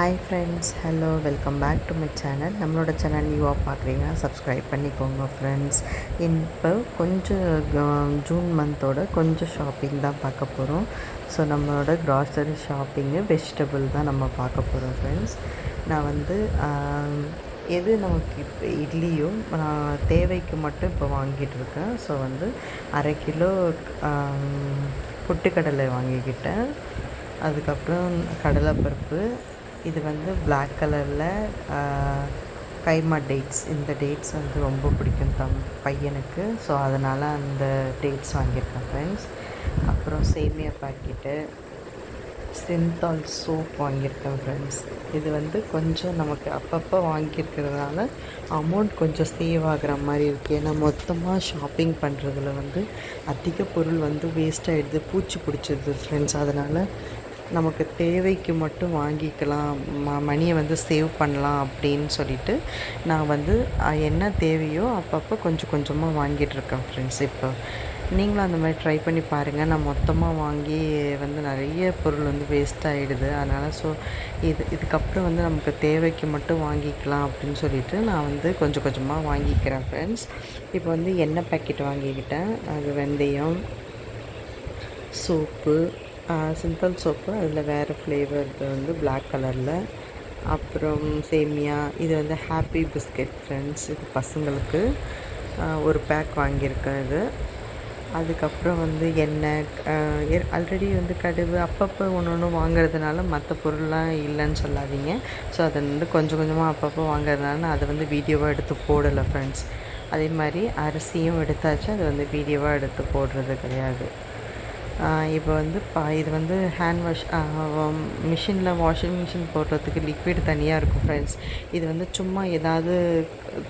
Hi friends hello welcome back to my channel நம்மளோட channel நியூவாக பார்க்குறீங்கன்னா சப்ஸ்கிரைப் பண்ணிக்கோங்க ஃப்ரெண்ட்ஸ் இப்போ கொஞ்சம் ஜூன் மந்தோட கொஞ்சம் ஷாப்பிங் தான் பார்க்க போகிறோம் ஸோ நம்மளோட க்ராசரி ஷாப்பிங்கு வெஜிடபிள் தான் நம்ம பார்க்க போகிறோம் ஃப்ரெண்ட்ஸ் நான் வந்து எது நமக்கு இப்போ இட்லியும் நான் தேவைக்கு மட்டும் இப்போ வாங்கிட்டு இருக்கேன். ஸோ வந்து அரை கிலோ பொட்டுக்கடலை வாங்கிக்கிட்டேன். அதுக்கப்புறம் கடலைப்பருப்பு இது வந்து பிளாக் கலரில் கைமா டேட்ஸ் இந்த டேட்ஸ் வந்து ரொம்ப பிடிக்கும் தம் பையனுக்கு. ஸோ அதனால் அந்த டேட்ஸ் வாங்கியிருக்கேன் ஃப்ரெண்ட்ஸ் அப்புறம் சேமியா பாக்கெட்டு சிந்தால் சோப் வாங்கியிருக்கேன் ஃப்ரெண்ட்ஸ் இது வந்து கொஞ்சம் நமக்கு அப்பப்போ வாங்கியிருக்கிறதுனால அமௌண்ட் கொஞ்சம் சேவ் ஆகிற மாதிரி இருக்குது ஏன்னா மொத்தமாக ஷாப்பிங் பண்ணுறதுல வந்து அதிக பொருள் வந்து வேஸ்ட் ஆகிடுது பூச்சி பிடிச்சிடுது ஃப்ரெண்ட்ஸ் அதனால் நமக்கு தேவைக்கு மட்டும் வாங்கிக்கலாம் ம மணியை வந்து சேவ் பண்ணலாம் அப்படின்னு சொல்லிட்டு நான் வந்து என்ன தேவையோ அப்பப்போ கொஞ்சம் கொஞ்சமாக வாங்கிட்டுருக்கேன் ஃப்ரெண்ட்ஸ் இப்போ நீங்களும் அந்த மாதிரி ட்ரை பண்ணி பாருங்கள் நான் மொத்தமாக வாங்கி வந்து நிறைய பொருள் வந்து வேஸ்ட் ஆகிடுது அதனால் ஸோ இது இதுக்கப்புறம் வந்து நமக்கு தேவைக்கு மட்டும் வாங்கிக்கலாம் அப்படின்னு சொல்லிட்டு நான் வந்து கொஞ்சம் கொஞ்சமாக வாங்கிக்கிறேன் ஃப்ரெண்ட்ஸ் இப்போ வந்து எண்ணெய் பேக்கெட் வாங்கிக்கிட்டேன். அது வெந்தயம் சோப்பு சிம்பிள் சோப்பு அதில் வேறு ஃப்ளேவர் வந்து பிளாக் கலரில் அப்புறம் சேமியா இது வந்து ஹாப்பி பிஸ்கெட் ஃப்ரெண்ட்ஸ் இது பசங்களுக்கு. ஒரு பேக் வாங்கியிருக்கேன் இது. அதுக்கப்புறம் வந்து எண்ணெய் ஆல்ரெடி வந்து கடுகு அப்பப்போ ஒன்று ஒன்று வாங்குறதுனால மற்ற பொருள்லாம் இல்லைன்னு சொல்லாதீங்க. ஸோ அதை வந்து கொஞ்சம் கொஞ்சமாக அப்பப்போ வாங்குறதுனால நான் அதை வந்து வீடியோவாக எடுத்து போடலை ஃப்ரெண்ட்ஸ் அதே மாதிரி அரிசியும் எடுத்தாச்சு அது வந்து வீடியோவாக எடுத்து போடுறது கிடையாது. இப்போ வந்து பா இது வந்து ஹேண்ட் வாஷ் மிஷினில் வாஷிங் மிஷின் போடுறதுக்கு லிக்விட் தனியாக இருக்கும் ஃப்ரெண்ட்ஸ் இது வந்து சும்மா ஏதாவது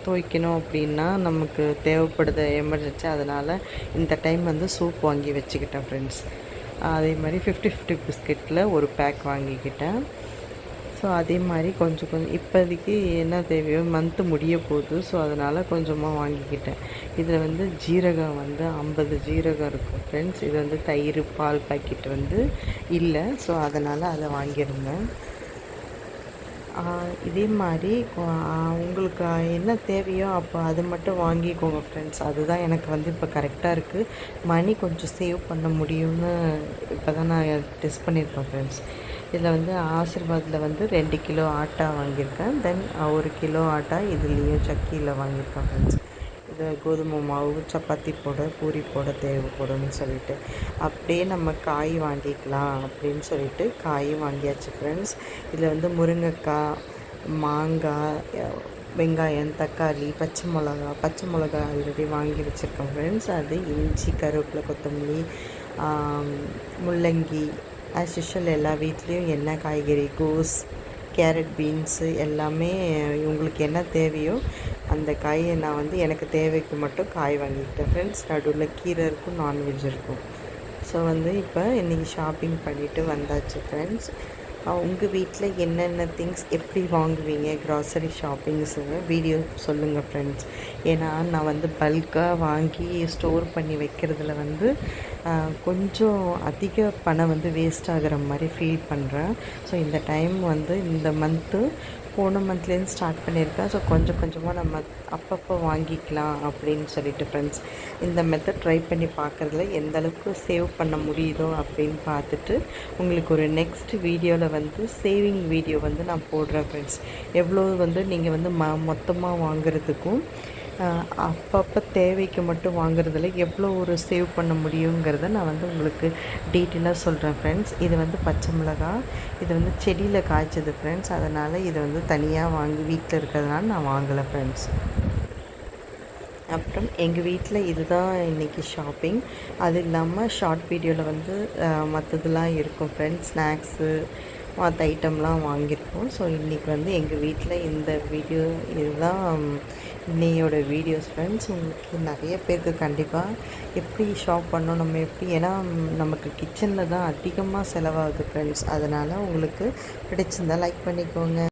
துவைக்கணும் அப்படின்னா நமக்கு தேவைப்படுது எமர்ஜென்சி அதனால் இந்த டைம் வந்து சூப் வாங்கி வச்சுக்கிட்டேன் ஃப்ரெண்ட்ஸ் அதே மாதிரி ஃபிஃப்டி ஃபிஃப்டி பிஸ்கெட்டில் ஒரு பேக் வாங்கிக்கிட்டேன். ஸோ அதே மாதிரி கொஞ்சம் கொஞ்சம் இப்போதைக்கு என்ன தேவையோ மந்த்து முடிய போகுது. ஸோ அதனால் கொஞ்சமாக வாங்கிக்கிட்டேன். இதில் வந்து ஜீரகம் வந்து ஐம்பது ஜீரகம் இருக்கும் ஃப்ரெண்ட்ஸ் இது வந்து தயிர் பால் பாக்கெட் வந்து இல்லை. ஸோ அதனால் அதை வாங்கியிருந்தேன். இதே மாதிரி உங்களுக்கு என்ன தேவையோ அப்போ அது மட்டும் வாங்கிக்கோங்க ஃப்ரெண்ட்ஸ் அதுதான் எனக்கு வந்து இப்போ கரெக்டாக இருக்குது மணி கொஞ்சம் சேவ் பண்ண முடியும்னு இப்போ தான் நான் டெஸ்ட் பண்ணியிருக்கேன் ஃப்ரெண்ட்ஸ் இதில் வந்து ஆசிர்வாதில் வந்து ரெண்டு கிலோ ஆட்டா வாங்கியிருக்கேன். தென் ஒரு கிலோ ஆட்டா இதுலேயும் சக்கியில் வாங்கியிருக்கேன் ஃப்ரெண்ட்ஸ் இது கோதுமை மாவு சப்பாத்தி போட பூரி போட தேவைப்படும்னு சொல்லிட்டு. அப்படியே நம்ம காய் வாங்கிக்கலாம் அப்படின்னு சொல்லிட்டு காயும் வாங்கியாச்சு ஃப்ரெண்ட்ஸ் இதில் வந்து முருங்கைக்காய் மாங்காய் வெங்காயம் தக்காளி பச்சை மிளகா பச்சை மிளகா ஆல்ரெடி வாங்கி வச்சுருக்கேன் ஃப்ரெண்ட்ஸ் அது இஞ்சி கருவேப்பிலை கொத்தமல்லி முள்ளங்கி ஆஸ் யூஷுவல் எல்லா வீட்லேயும் என்ன காய்கறி கோஸ் கேரட் பீன்ஸு எல்லாமே இவங்களுக்கு என்ன தேவையோ அந்த காயை நான் வந்து எனக்கு தேவைக்கு மட்டும் காய் வாங்கிக்கிட்டேன். ஃப்ரெண்ட்ஸ் நடுவில் கீரை இருக்கும் நான்வெஜ் இருக்கும். ஸோ வந்து இப்போ இன்றைக்கி ஷாப்பிங் பண்ணிவிட்டு வந்தாச்சு ஃப்ரெண்ட்ஸ் உங்கள் வீட்டில் என்னென்ன திங்ஸ் எப்படி வாங்குவீங்க? க்ராசரி ஷாப்பிங்ஸு வீடியோ சொல்லுங்கள் ஃப்ரெண்ட்ஸ் ஏன்னா நான் வந்து பல்காக வாங்கி ஸ்டோர் பண்ணி வைக்கிறதுல வந்து கொஞ்சம் அதிக பணம் வந்து வேஸ்ட் ஆகுற மாதிரி ஃபீல் பண்ணுறேன் ஸோ இந்த டைம் வந்து இந்த மந்த்து போன மந்த்லேருந்து ஸ்டார்ட் பண்ணியிருக்கேன். ஸோ கொஞ்சம் கொஞ்சமாக நம்ம அப்பப்போ வாங்கிக்கலாம் அப்படின்னு சொல்லிட்டு ஃப்ரெண்ட்ஸ் இந்த மெத்தட் ட்ரை பண்ணி பார்க்குறதுல எந்த அளவுக்கு சேவ் பண்ண முடியுதோ அப்படின்னு பார்த்துட்டு உங்களுக்கு ஒரு நெக்ஸ்ட் வீடியோவில் வந்து சேவிங் வீடியோ வந்து நான் போடுறேன் ஃப்ரெண்ட்ஸ் எவ்வளோ வந்து நீங்கள் வந்து ம மொத்தமாக வாங்குறதுக்கும் அப்பப்போ தேவைக்கு மட்டும் வாங்குறதுல எவ்வளோ ஒரு சேவ் பண்ண முடியுங்கிறத நான் வந்து உங்களுக்கு டீட்டெயிலாக சொல்கிறேன் ஃப்ரெண்ட்ஸ் இது வந்து பச்சை மிளகா இது வந்து செடியில் காய்ச்சது ஃப்ரெண்ட்ஸ் அதனால் இது வந்து தனியாக வாங்கி வீட்டில் இருக்கிறதுனால நான் வாங்கலை ஃப்ரெண்ட்ஸ் அப்புறம் எங்கள் வீட்டில் இதுதான் இன்றைக்கி ஷாப்பிங் அது இல்லாமல் ஷார்ட் வீடியோவில் வந்து மற்றதெல்லாம் இருக்கும் ஃப்ரெண்ட்ஸ் ஸ்நாக்ஸு மற்ற ஐட்டம்லாம் வாங்கியிருக்கோம். ஸோ இன்றைக்கி வந்து எங்கள் வீட்டில் இந்த வீடியோ இதுதான் இன்னையோட வீடியோஸ் ஃப்ரெண்ட்ஸ் உங்களுக்கு நிறைய பேருக்கு கண்டிப்பாக எப்படி ஷாப் பண்ணோம் நம்ம எப்படி ஏன்னா நமக்கு கிச்சனில் தான் அதிகமாக செலவாகுது ஃப்ரெண்ட்ஸ் அதனால் உங்களுக்கு பிடிச்சிருந்தா லைக் பண்ணிக்கோங்க.